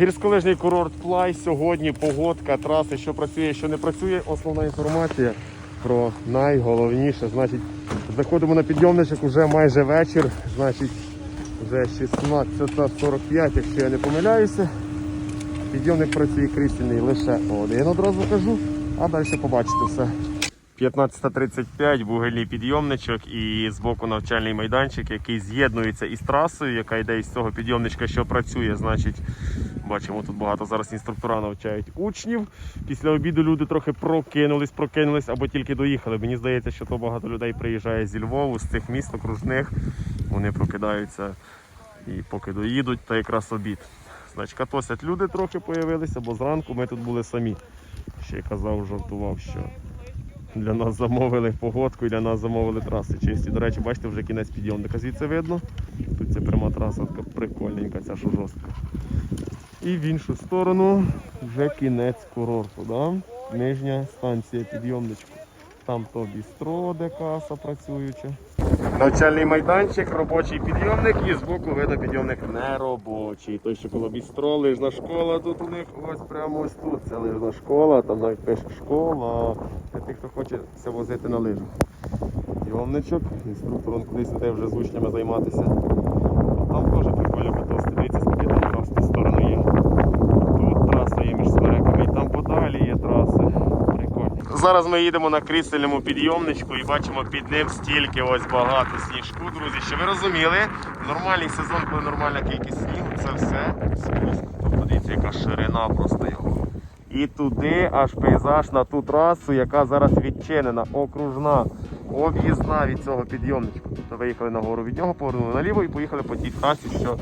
Гірськолижний курорт Плай. Сьогодні погодка, траси, що працює, що не працює. Основна інформація про найголовніше. Значить, заходимо на підйомничок уже майже вечір. Значить, вже 16.45, якщо я не помиляюся. Підйомник працює крісельний лише один, одразу кажу, а далі побачите все. 15.35 вугільний підйомничок і збоку навчальний майданчик, який з'єднується із трасою, яка йде із цього підйомничка, що працює. Значить, бачимо, тут багато зараз інструктора навчають учнів. Після обіду люди трохи прокинулись, прокинулись або тільки доїхали. Мені здається, що то багато людей приїжджає зі Львову, з цих міст окружних. Вони прокидаються і поки доїдуть, то якраз обід. Значить, катосять люди трохи появилися, бо зранку ми тут були самі. Ще й казав, жартував, що для нас замовили погодку і для нас замовили траси чисті. До речі, бачите, вже кінець підйомника звідси видно. Тут ця пряма траса така прикольненька, ця що жорстка. І в іншу сторону вже кінець курорту. Да? Нижня станція підйомничку. Там то бістро, де каса працююча. Навчальний майданчик, робочий підйомник і збоку боку видопідйомник не робочий. Той, що коло бістро, лижна школа, тут у них ось прямо ось тут. Це лижна школа, там навіть пише школа для тих, хто хоче це возити на лижах. Підйомничок, інструктор він кудись іде вже з учнями займатися. Там теж прикольно катос, дивіться, скільки там трас в ту сторону є. Тут траса є між смереками, і там подалі є траси. Прикольно. Зараз ми їдемо на крісельному підйомничку і бачимо під ним стільки ось багато сніжку, друзі. Що ви розуміли, нормальний сезон, коли нормальна кількість снігу, це все спуск. Тобто дивіться, яка ширина просто його. І туди аж пейзаж на ту трасу, яка зараз відчинена, окружна, об'їзна від цього підйомничку. Тобто виїхали на гору від нього, повернули наліво і поїхали по тій трасі, що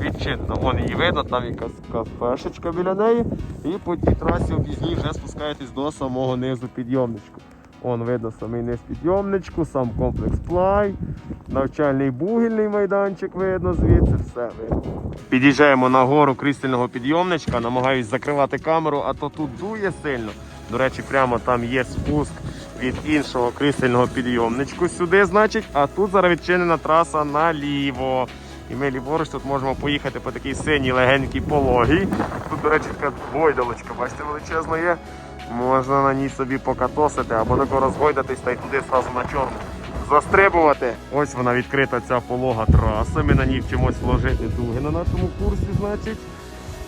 відчинена. Вон її видно, там якась кафешечка біля неї. І по тій трасі об'їзній вже спускаєтесь до самого низу підйомничку. Вон видно самий низ підйомничку, сам комплекс плай, навчальний бугільний майданчик видно звідси, все видно. Під'їжджаємо на гору крістельного підйомничка, намагаюсь закривати камеру, а то тут дує сильно. До речі, прямо там є спуск від іншого крістельного підйомничку сюди, значить, а тут зараз відчинена траса наліво. І ми ліворуч тут можемо поїхати по такій синій легенькій пологій. Тут, до речі, така гойдалочка, бачите, величезна є. Можна на ній собі покатосити або тако розгойдатись та й туди зразу на чорну. Застрибувати. Ось вона відкрита ця полога траса. Ми на ній вчимось вложити дуги на нашому курсі, значить.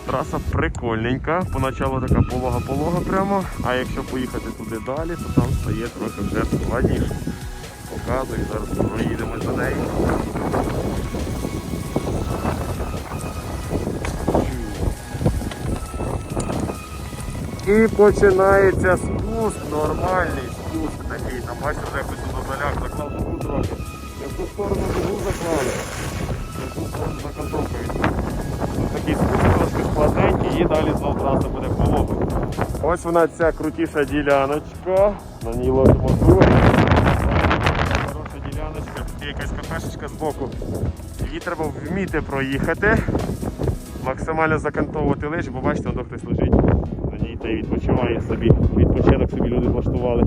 Траса прикольненька. Поначалу така полога-полога прямо. А якщо поїхати туди далі, то там стає трохи вже складніше. Показую, зараз проїдемо за нею. І починається спуск, нормальний спуск такий. Там бачите, вже якось до заляк заклав трохи. Ту сторону дугу заклали. Ту сторону за контровкою. Такий спуск трошки складненький і далі знов траса буде полога. Ось вона ця крутіша діляночка. На ній ложимо друге. Хороша діляночка, тут є якась кафешечка збоку. Її треба вміти проїхати. Максимально закантовувати лижі, бо бачите, воно хтось лежить на ній та й відпочиває собі. Відпочинок собі люди влаштували.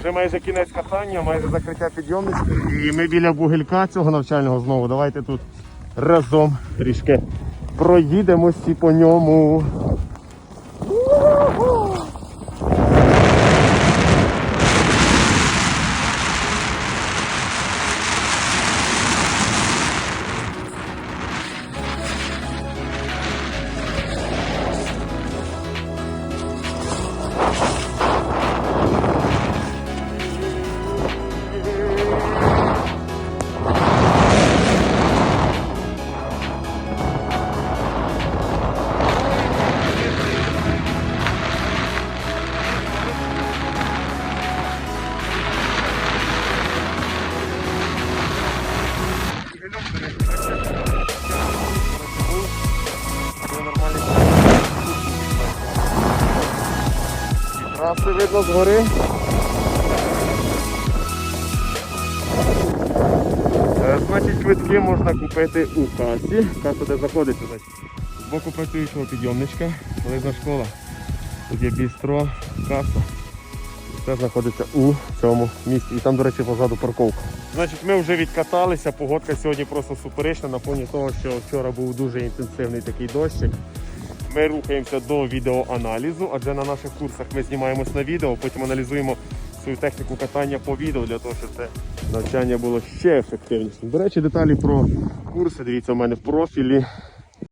Вже майже кінець катання, майже закриття підйомничка. І ми біля бугелька цього навчального знову. Давайте тут разом трішки проїдемось і по ньому. Траси видно згори. Е, Значить, квитки можна купити у касі. Каса де знаходиться. Значить. З боку працюючого підйомничка, велика школа. Тут є бістро, каса. Все знаходиться у цьому місці. І там, до речі, позаду парковка. Значить, ми вже відкаталися. Погодка сьогодні просто суперечна на фоні того, що вчора був дуже інтенсивний такий дощик. Ми рухаємося до відеоаналізу, адже на наших курсах ми знімаємось на відео, потім аналізуємо свою техніку катання по відео для того, щоб це навчання було ще ефективнішим. До речі, деталі про курси дивіться у мене в профілі.